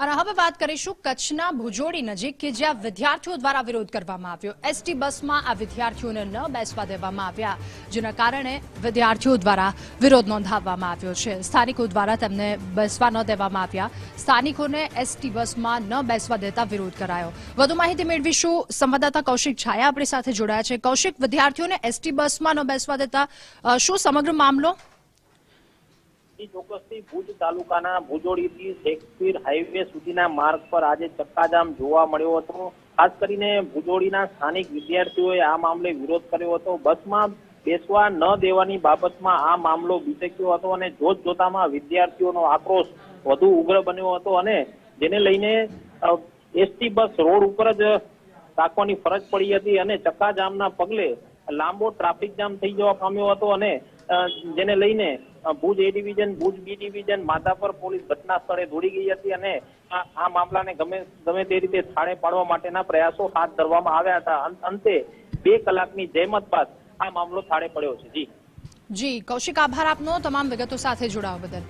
અને હવે વાત કરીશું કચ્છના ભુજોડી નજીક કે જ્યાં વિદ્યાર્થીઓ દ્વારા વિરોધ કરવામાં આવ્યો એસટી બસમાં આ વિદ્યાર્થીઓને ન બેસવા દેવામાં આવ્યા જેના કારણે વિદ્યાર્થીઓ દ્વારા વિરોધ નોંધાવવામાં આવ્યો છે સ્થાનિકો દ્વારા તેમને બેસવા ન દેવામાં આવ્યા સ્થાનિકોને એસટી બસમાં ન બેસવા દેતા વિરોધ કરાયો વધુ માહિતી મેળવીશું સંવાદદાતા કૌશિક છાયા આપણી સાથે જોડાયા છે. કૌશિક, વિદ્યાર્થીઓને એસટી બસમાં ન બેસવા દેતા શું સમગ્ર મામલો? ઈ ચોક્કસથી ભુજ તાલુકાના ભુજોડીથી શેખપીર હાઈવે સુધીના માર્ગ પર આજે ચક્કાજામ જોવા મળ્યો હતો. ખાસ કરીને ભુજોડીના સ્થાનિક વિદ્યાર્થીઓએ આ મામલે વિરોધ કર્યો હતો. બસમાં બેસવા ન દેવાની બાબતમાં આ મામલો બીતક્યો હતો અને જોત જોતામાં વિદ્યાર્થીઓનો આક્રોશ વધુ ઉગ્ર બન્યો હતો અને જેને લઈને એસટી બસ રોડ ઉપર જ રાખવાની ફરજ પડી હતી અને ચક્કાજામના પગલે લાંબો ટ્રાફિક જામ થઈ જવા પામ્યો હતો અને જેને લઈને Bhuj A division Bhuj B division Madhapar police ઘટના સ્થળે દોડી ગઈ હતી અને આ મામલાને ગમે ગમે તે રીતે થાળે પાડવા માટેના પ્રયાસો હાથ ધરવામાં આવ્યા હતા. અંતે બે કલાકની જહેમત બાદ આ મામલો થાળે પડ્યો છે. જી. જી, કૌશિક આભાર આપનો. તમામ વિગતો સાથે જોડાવા બદલ.